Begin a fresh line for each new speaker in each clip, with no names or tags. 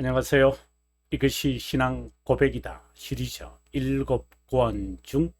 안녕하세요. 이것이 신앙 고백이다 시리즈 일곱 권중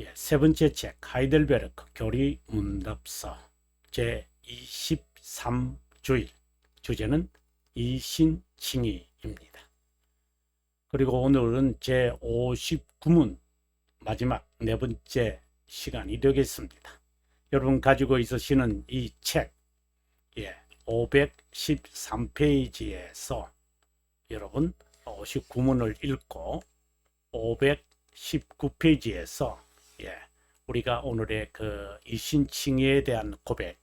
예, 세 번째 책 하이델베르크 교리 문답서 제 23주일 주제는 이신칭의입니다. 그리고 오늘은 제 59문 마지막 네 번째 시간이 되겠습니다. 여러분 가지고 있으시는 이 책, 예, 513페이지에서 여러분 59문을 읽고 519페이지에서 예, 우리가 오늘의 그 이신칭에 대한 고백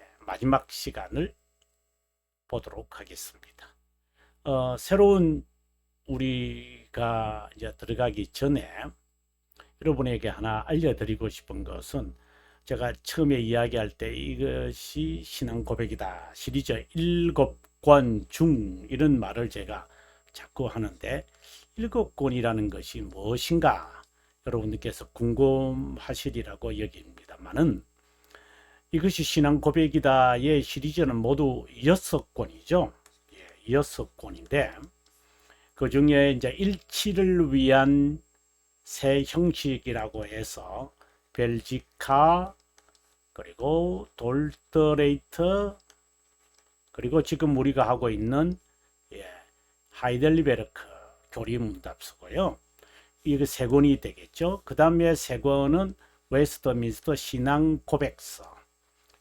예, 마지막 시간을 보도록 하겠습니다. 어, 새로운 우리가 이제 들어가기 전에 여러분에게 하나 알려드리고 싶은 것은 제가 처음에 이야기할 때 이것이 신앙 고백이다 시리즈 일곱 권 중 이런 말을 제가 자꾸 하는데 일곱 권이라는 것이 무엇인가 여러분들께서 궁금하시리라고 여깁니다만은 이것이 신앙 고백이다의 시리즈는 모두 여섯 권이죠. 예, 여섯 권인데 그 중에 이제 일치를 위한 새 형식이라고 해서 벨지카 그리고 돌터레이터 그리고 지금 우리가 하고 있는 예, 하이델리베르크 교리문답서고요. 이게 세 권이 되겠죠. 그 다음에 세 권은 웨스터민스터 신앙 고백서,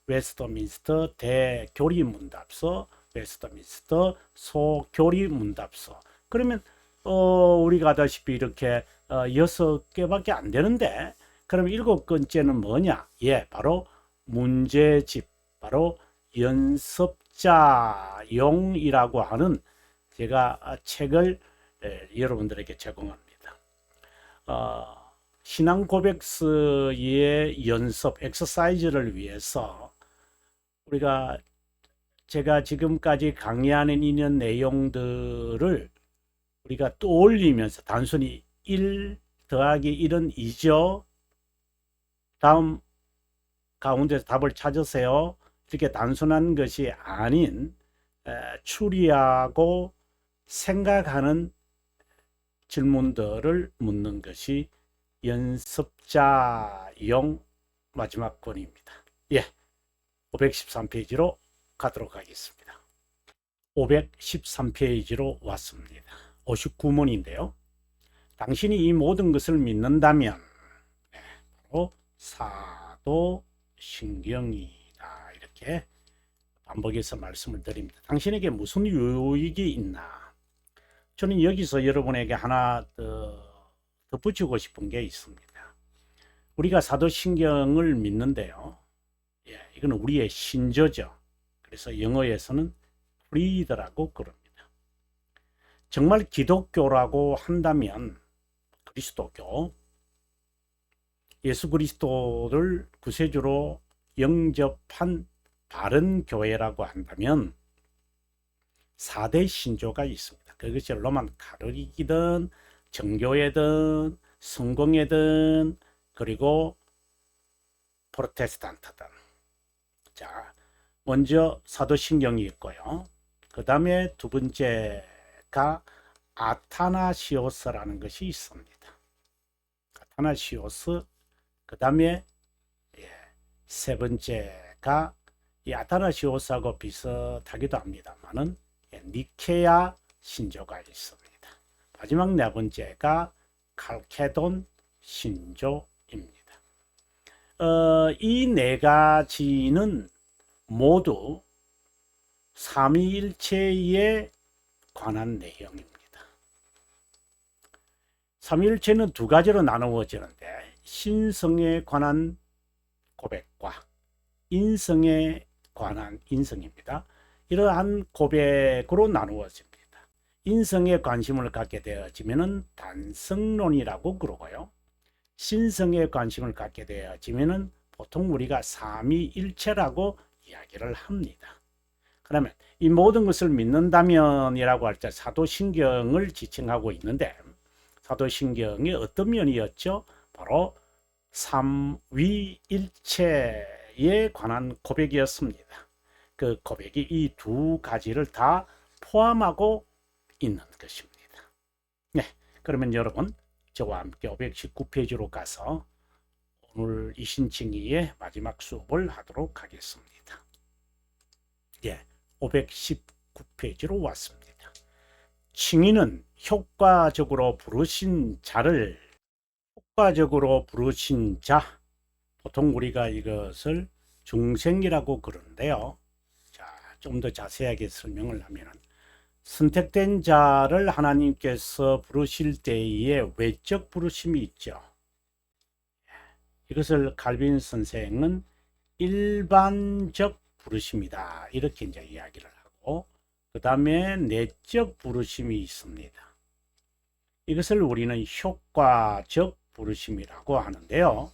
웨스터민스터 대교리문답서, 웨스터민스터 소교리문답서. 그러면 어, 우리가 아다시피 이렇게 어, 여섯 개밖에 안 되는데 그럼 일곱 번째는 뭐냐? 예, 바로 문제집, 바로 연습자용이라고 하는 제가 책을 에, 여러분들에게 제공합니다. 어, 신앙 고백서의 연습, 엑서사이즈를 위해서 우리가 제가 지금까지 강의하는 이런 내용들을 우리가 떠올리면서 단순히 1 더하기 1은 2죠. 다음 가운데서 답을 찾으세요. 이렇게 단순한 것이 아닌 에, 추리하고 생각하는 질문들을 묻는 것이 연습자용 마지막 권입니다. 예, 513페이지로 가도록 하겠습니다. 513페이지로 왔습니다. 59문인데요. 당신이 이 모든 것을 믿는다면 네, 바로 사도 신경이다 이렇게 반복해서 말씀을 드립니다. 당신에게 무슨 유익이 있나? 저는 여기서 여러분에게 하나 더 덧붙이고 싶은 게 있습니다. 우리가 사도신경을 믿는데요. 예, 이건 우리의 신조죠. 그래서 영어에서는 프리드라고 그럽니다. 정말 기독교라고 한다면 그리스도교, 예수 그리스도를 구세주로 영접한 바른 교회라고 한다면 4대 신조가 있습니다. 그것이 로만 가톨릭이든 정교회든 성공회든 그리고 프로테스탄트든 자 먼저 사도신경이 있고요. 그 다음에 두 번째가 아타나시오스라는 것이 있습니다. 아타나시오스 그 다음에 예, 세 번째가 이 아타나시오스하고 비슷하기도 합니다만은 예, 니케아 신조가 있습니다. 마지막 네 번째가 칼케돈 신조입니다. 어, 이 네 가지는 모두 삼위일체에 관한 내용입니다. 삼위일체는 두 가지로 나누어지는데 신성에 관한 고백과 인성에 관한 인성입니다. 이러한 고백으로 나누어집니다. 인성에 관심을 갖게 되어지면은 단성론이라고 그러고요. 신성에 관심을 갖게 되어지면은 보통 우리가 삼위일체라고 이야기를 합니다. 그러면 이 모든 것을 믿는다면이라고 할 때 사도신경을 지칭하고 있는데 사도신경의 어떤 면이었죠? 바로 삼위일체에 관한 고백이었습니다. 그 고백이 이 두 가지를 다 포함하고 있는 것입니다. 네, 그러면 여러분 저와 함께 519페이지로 가서 오늘 이신칭의의 마지막 수업을 하도록 하겠습니다. 예, 519페이지로 왔습니다. 칭의는 효과적으로 부르신 자를 효과적으로 부르신 자 보통 우리가 이것을 중생이라고 그러는데요. 자, 좀 더 자세하게 설명을 하면 선택된 자를 하나님께서 부르실 때에 외적 부르심이 있죠. 이것을 칼빈 선생은 일반적 부르심이다. 이렇게 이제 이야기를 하고 그 다음에 내적 부르심이 있습니다. 이것을 우리는 효과적 부르심이라고 하는데요.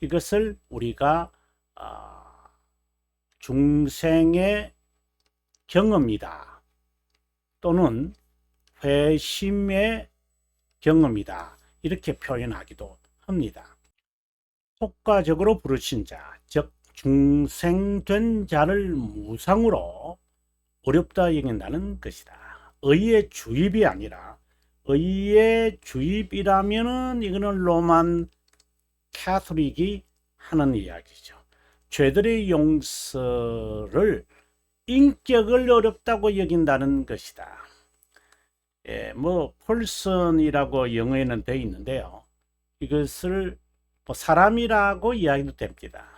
이것을 우리가 아, 중생의 경험이다 또는 회심의 경험이다 이렇게 표현하기도 합니다. 효과적으로 부르신 자, 즉 중생된 자를 무상으로 어렵다 여긴다는 것이다. 의의 주입이 아니라 의의 주입이라면은 이거는 로만 캐톨릭이 하는 이야기죠. 죄들의 용서를 인격을 어렵다고 여긴다는 것이다. 예, 뭐 폴슨이라고 영어에는 되어 있는데요. 이것을 뭐 사람이라고 이야기도 됩니다.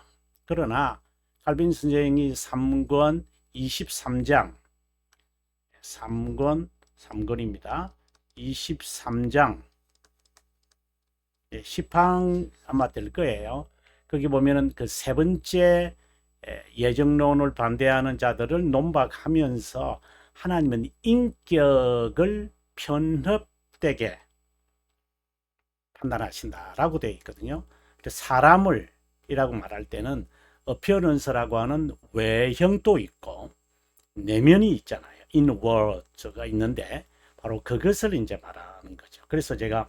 그러나 칼빈 선생이 3권 23장 3권 3권입니다. 23장 10항 아마 될 거예요. 거기 보면은 그 세 번째 예정론을 반대하는 자들을 논박하면서 하나님은 인격을 편협되게 판단하신다라고 되어 있거든요. 사람을 이라고 말할 때는 어피어런스라고 하는 외형도 있고 내면이 있잖아요. 인워드가 있는데 바로 그것을 이제 말하는 거죠. 그래서 제가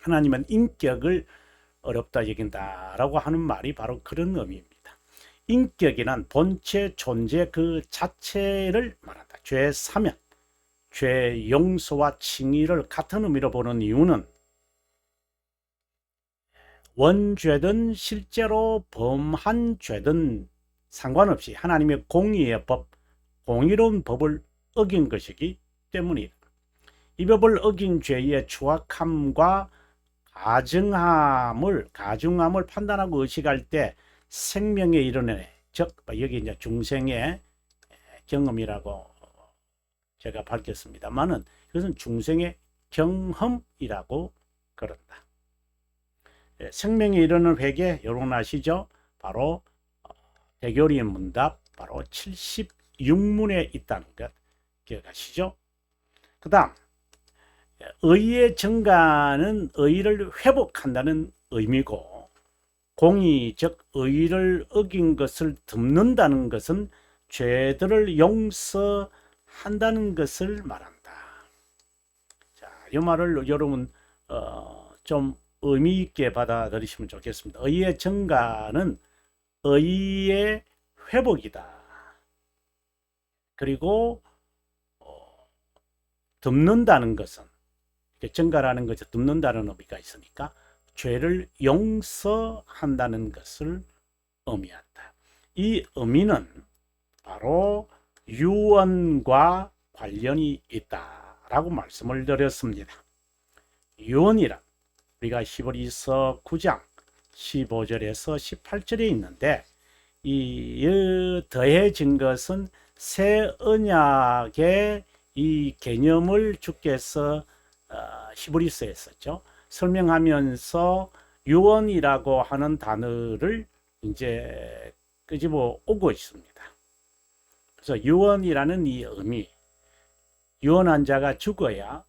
하나님은 인격을 어렵다 여긴다라고 하는 말이 바로 그런 의미입니다. 인격이란 본체 존재 그 자체를 말한다. 죄 사면, 죄 용서와 칭의를 같은 의미로 보는 이유는 원죄든 실제로 범한 죄든 상관없이 하나님의 공의의 법, 공의로운 법을 어긴 것이기 때문이다. 이 법을 어긴 죄의 추악함과 가증함을 가중함을 판단하고 의식할 때 생명에 이르네 즉 여기 이제 중생의 경험이라고 제가 밝혔습니다만은 이것은 중생의 경험이라고 그런다. 예, 생명에 이르는 회개 여러분 아시죠? 바로 어, 대교리의 문답 바로 76문에 있다는 것 기억하시죠? 그 다음 의의 증가는 의를 회복한다는 의미고 공의 즉 의를 어긴 것을 덮는다는 것은 죄들을 용서한다는 것을 말한다. 자, 이 말을 여러분 어, 좀 의미 있게 받아들이시면 좋겠습니다. 의의 증가는 의의 회복이다. 그리고 어, 덮는다는 것은 증가라는 것이 덮는다는 의미가 있으니까 죄를 용서한다는 것을 의미한다. 이 의미는 바로 유언과 관련이 있다라고 말씀을 드렸습니다. 유언이란 우리가 히브리서 9장 15절에서 18절에 있는데 이 더해진 것은 새 언약의 이 개념을 주께서 어, 히브리서에 썼죠. 설명하면서 유언이라고 하는 단어를 이제 끄집어 오고 있습니다. 그래서 유언이라는 이 의미, 유언한 자가 죽어야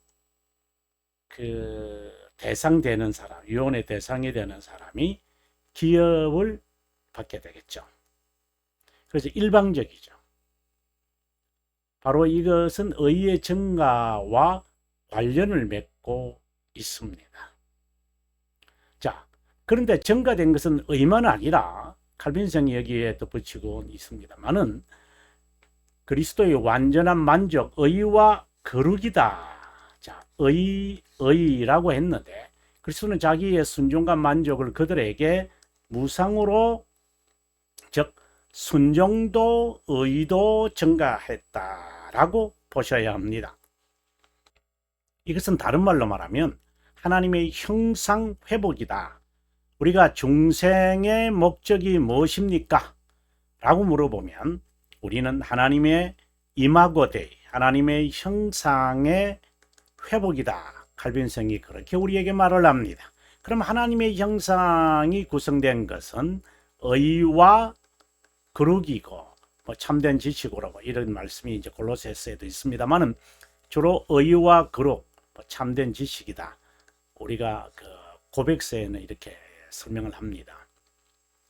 그 대상되는 사람, 유언의 대상이 되는 사람이 기업을 받게 되겠죠. 그래서 일방적이죠. 바로 이것은 의의 증가와 관련을 맺고 있습니다. 자, 그런데 증가된 것은 의만 아니라 칼빈성이 여기에 덧붙이고 있습니다만은 그리스도의 완전한 만족, 의와 거룩이다. 자, 의, 의라고 했는데 그리스도는 자기의 순종과 만족을 그들에게 무상으로 즉 순종도 의도 증가했다 라고 보셔야 합니다. 이것은 다른 말로 말하면 하나님의 형상 회복이다. 우리가 중생의 목적이 무엇입니까? 라고 물어보면 우리는 하나님의 이마고대 하나님의 형상의 회복이다. 칼빈성이 그렇게 우리에게 말을 합니다. 그럼 하나님의 형상이 구성된 것은 의와 거룩이고 뭐 참된 지식으로 뭐 이런 말씀이 이제 골로새서에도 있습니다만은 주로 의와 거룩, 뭐 참된 지식이다. 우리가 그 고백서에는 이렇게 설명을 합니다.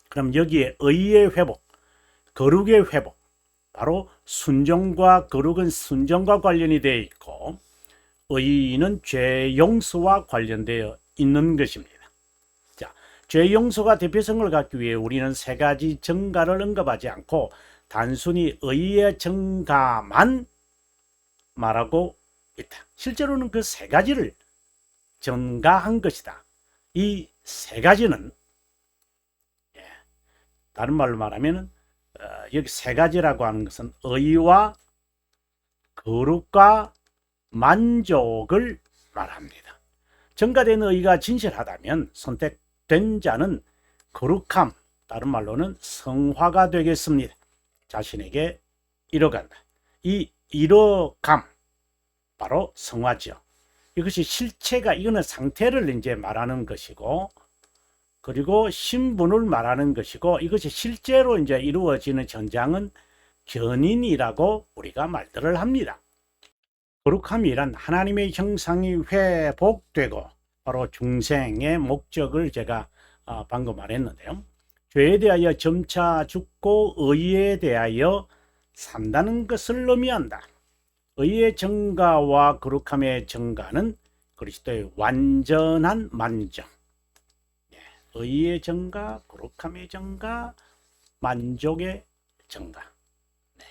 그럼 여기에 의의 회복, 거룩의 회복, 바로 순종과 거룩은 순종과 관련이 되어 있고 의는 죄 용서와 관련되어 있는 것입니다. 자, 죄 용서가 대표성을 갖기 위해 우리는 세 가지 증가를 언급하지 않고 단순히 의의 증가만 말하고 있다. 실제로는 그 세 가지를 증가한 것이다. 이 세 가지는 예, 다른 말로 말하면 어, 여기 세 가지라고 하는 것은 의와 거룩과 만족을 말합니다. 증가된 의가 진실하다면 선택된 자는 거룩함, 다른 말로는 성화가 되겠습니다. 자신에게 이뤄간다. 이 이뤄감, 바로 성화죠. 이것이 실체가 이거는 상태를 이제 말하는 것이고 그리고 신분을 말하는 것이고 이것이 실제로 이제 이루어지는 현장은 견인이라고 우리가 말들을 합니다. 거룩함이란 하나님의 형상이 회복되고 바로 중생의 목적을 제가 아, 방금 말했는데요. 죄에 대하여 점차 죽고 의에 대하여 산다는 것을 의미한다. 의의 증가와 거룩함의 증가는 그리스도의 완전한 만족. 예, 의의 증가, 거룩함의 증가, 만족의 증가. 네.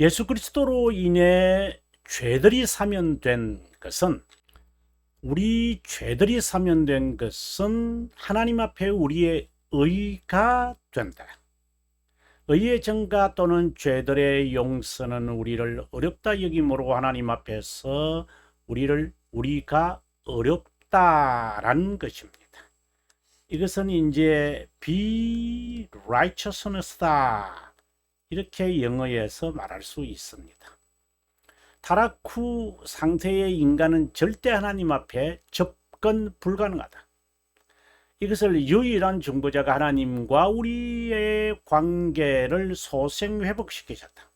예수 그리스도로 인해 죄들이 사면된 것은 우리 죄들이 사면된 것은 하나님 앞에 우리의 의가 된다. 의의 증가 또는 죄들의 용서는 우리를 어렵다 여김으로 하나님 앞에서 우리를 우리가 어렵다라는 것입니다. 이것은 이제 be righteousness다 이렇게 영어에서 말할 수 있습니다. 타락 후 상태의 인간은 절대 하나님 앞에 접근 불가능하다. 이것을 유일한 중보자가 하나님과 우리의 관계를 소생 회복시키셨다.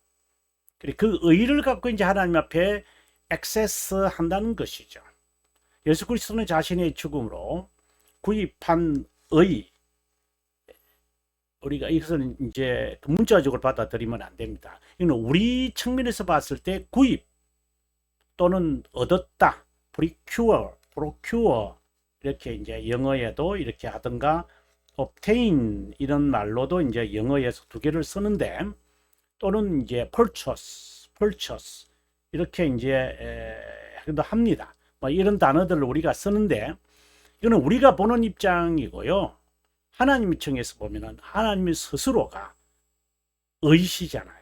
그 의를 갖고 이제 하나님 앞에 액세스 한다는 것이죠. 예수 그리스도는 자신의 죽음으로 구입한 의 우리가 이것은 이제 문자적으로 받아들이면 안 됩니다. 이는 우리 측면에서 봤을 때 구입 또는 얻었다, procure, procure 이렇게 이제 영어에도 이렇게 하든가 obtain 이런 말로도 이제 영어에서 두 개를 쓰는데 또는 이제 purchase, purchase 이렇게 이제 도 합니다. 뭐 이런 단어들을 우리가 쓰는데 이거는 우리가 보는 입장이고요. 하나님 층에서 보면은 하나님 스스로가 의시잖아요.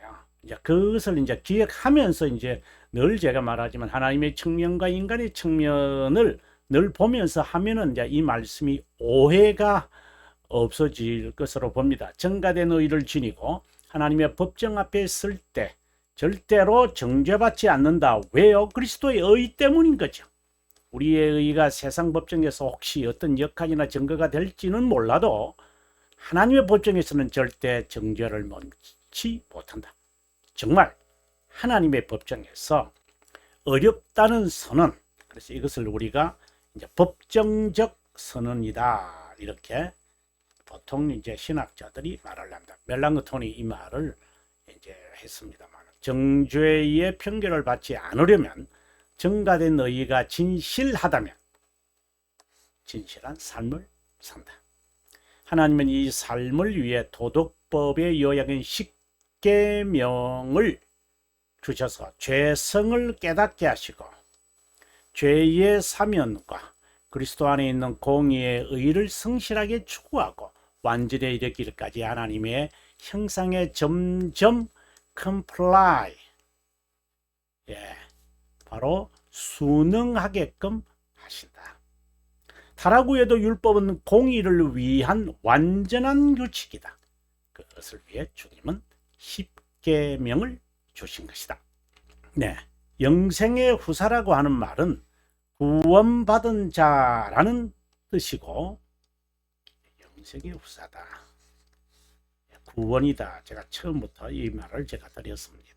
이제 그것을 이제 기억하면서 이제 늘 제가 말하지만 하나님의 측면과 인간의 측면을 늘 보면서 하면은 이제 이 말씀이 오해가 없어질 것으로 봅니다. 정가된 의를 지니고 하나님의 법정 앞에 설때 절대로 정죄받지 않는다. 왜요? 그리스도의 의 때문인 거죠. 우리의 의가 세상 법정에서 혹시 어떤 역할이나 증거가 될지는 몰라도 하나님의 법정에서는 절대 정죄를 면치 못한다. 정말 하나님의 법정에서 어렵다는 선언, 그래서 이것을 우리가 이제 법정적 선언이다 이렇게 보통 이제 신학자들이 말을 합니다. 멜랑크톤이 이 말을 이제 했습니다만 정죄의 편결을 받지 않으려면 증가된 의의가 진실하다면 진실한 삶을 산다. 하나님은 이 삶을 위해 도덕법의 요약인 식 십계명을 주셔서 죄성을 깨닫게 하시고 죄의 사면과 그리스도 안에 있는 공의의 의를 성실하게 추구하고 완전에 이르기까지 하나님의 형상에 점점 comply 예, 바로 순응하게끔 하신다. 타라구에도 율법은 공의를 위한 완전한 규칙이다. 그것을 위해 주님은 십계명을 주신 것이다. 네, 영생의 후사라고 하는 말은 구원받은 자라는 뜻이고 영생의 후사다. 구원이다. 제가 처음부터 이 말을 제가 드렸습니다.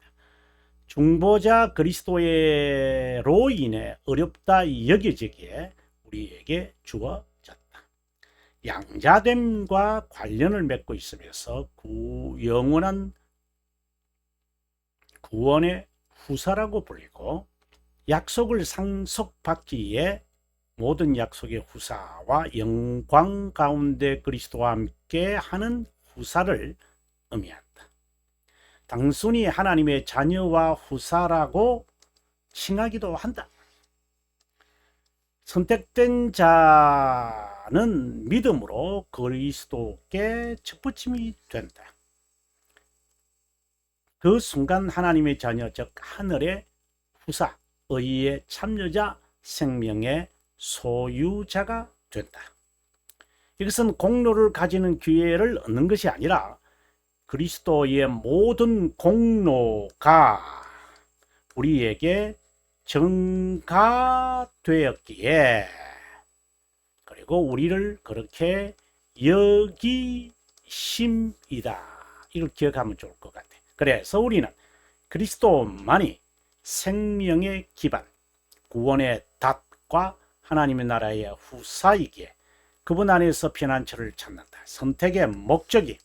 중보자 그리스도로 인해 어렵다 여겨지기에 우리에게 주어졌다. 양자됨과 관련을 맺고 있으면서 구, 영원한 구원의 후사라고 불리고 약속을 상속받기 위해 모든 약속의 후사와 영광 가운데 그리스도와 함께 하는 후사를 의미한다. 단순히 하나님의 자녀와 후사라고 칭하기도 한다. 선택된 자는 믿음으로 그리스도께 첫부침이 된다. 그 순간 하나님의 자녀 즉 하늘의 후사, 의의 참여자, 생명의 소유자가 된다. 이것은 공로를 가지는 기회를 얻는 것이 아니라 그리스도의 모든 공로가 우리에게 증가되었기에 그리고 우리를 그렇게 여기심이다. 이걸 기억하면 좋을 것 같아. 그래서 우리는 그리스도만이 생명의 기반, 구원의 닷과 하나님의 나라의 후사이기에 그분 안에서 피난처를 찾는다. 선택의 목적이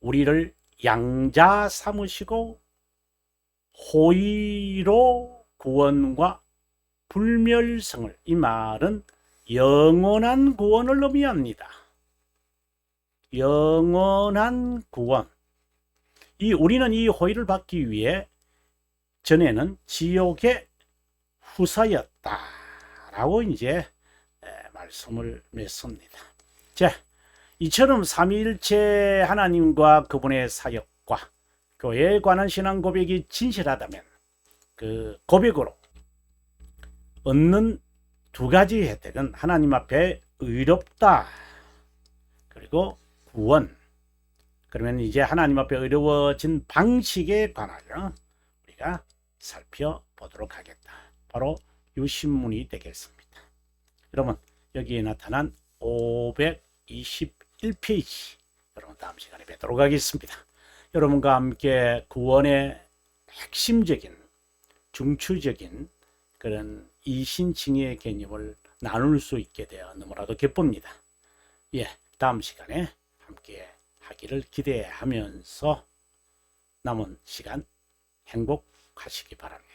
우리를 양자 삼으시고 호의로 구원과 불멸성을 이 말은 영원한 구원을 의미합니다. 영원한 구원. 이 우리는 이 호의를 받기 위해 전에는 지옥의 후사였다라고 이제 말씀을 맺습니다. 자, 이처럼 삼위일체 하나님과 그분의 사역과 교회에 관한 신앙 고백이 진실하다면 그 고백으로 얻는 두 가지 혜택은 하나님 앞에 의롭다 그리고 구원 그러면 이제 하나님 앞에 의로워진 방식에 관하여 우리가 살펴보도록 하겠다. 바로 유신문이 되겠습니다. 여러분 여기에 나타난 521페이지 여러분 다음 시간에 뵙도록 하겠습니다. 여러분과 함께 구원의 핵심적인 중추적인 그런 이신칭의 개념을 나눌 수 있게 되어 너무나도 기쁩니다. 예, 다음 시간에 함께 하기를 기대하면서 남은 시간 행복하시기 바랍니다.